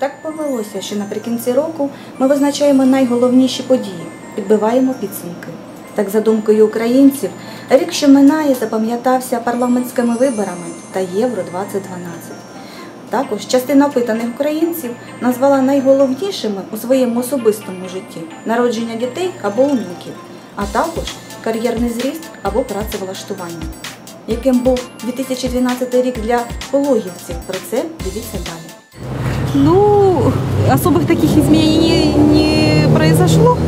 Так повелося, що наприкінці року ми визначаємо найголовніші події, підбиваємо підсумки. Так, за думкою українців, рік, що минає, запам'ятався парламентськими виборами та Євро 2012. Також частина опитаних українців назвала найголовнішими у своєму особистому житті народження дітей або онуків, а також кар'єрний зріст або працевлаштування. Яким був 2012 рік для пологівців? Про це дивіться далі. Ну, особых таких изменений не, произошло.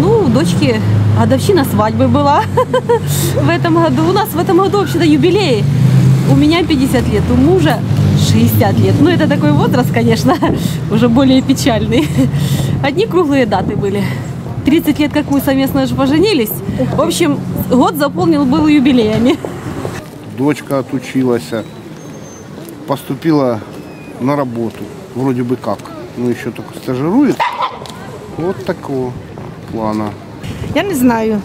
Ну, у дочки годовщина свадьбы была в этом году. У нас в этом году вообще-то юбилей. У меня 50 лет, у мужа 60 лет. Ну, это такой возраст, конечно, уже более печальный. Одни круглые даты были. 30 лет, как мы совместно же поженились. В общем, год заполнил был юбилеями. Дочка отучилась, поступила на работу, вроде бы как, ну еще только стажирует. Вот такого плана. Я не знаю.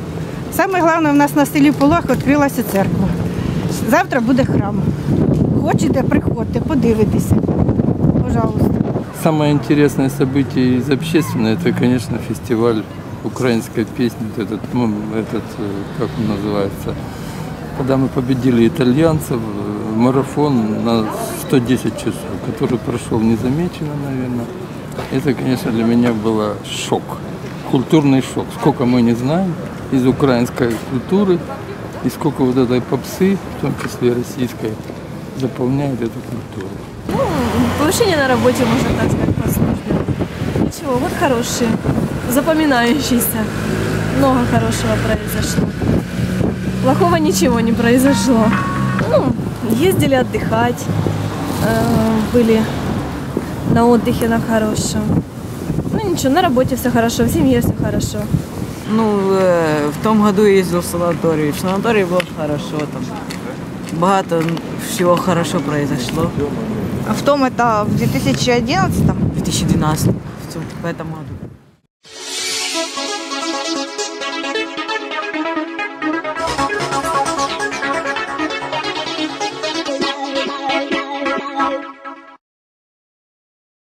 Саме головне, в нас на селі Полах відкрилася церква. Завтра буде храм. Хочете, приходьте, подивитися. Пожалуйста. Самое интересное событие из общественного, это, конечно, фестиваль украинской песни, вот этот, ну, этот, э, как он называется, когда мы победили итальянцев, э, марафон на 110 часов, который прошел незамеченно, наверное. Это, конечно, для меня было шок, культурный шок. Сколько мы не знаем из украинской культуры, и сколько вот этой попсы, в том числе российской, заполняет эту культуру. Повышение на работе, можно так сказать, по службе. Ничего, вот хорошие, запоминающиеся. Много хорошего произошло. Плохого ничего не произошло. Ну, ездили отдыхать, были на отдыхе на хорошем. Ну ничего, на работе все хорошо, в семье все хорошо. Ну, э, в том году ездил в санаторий. В санатории было хорошо, там багато всего хорошо произошло. А в тому, это в 2011 В 2012, в, цьому- в этом году.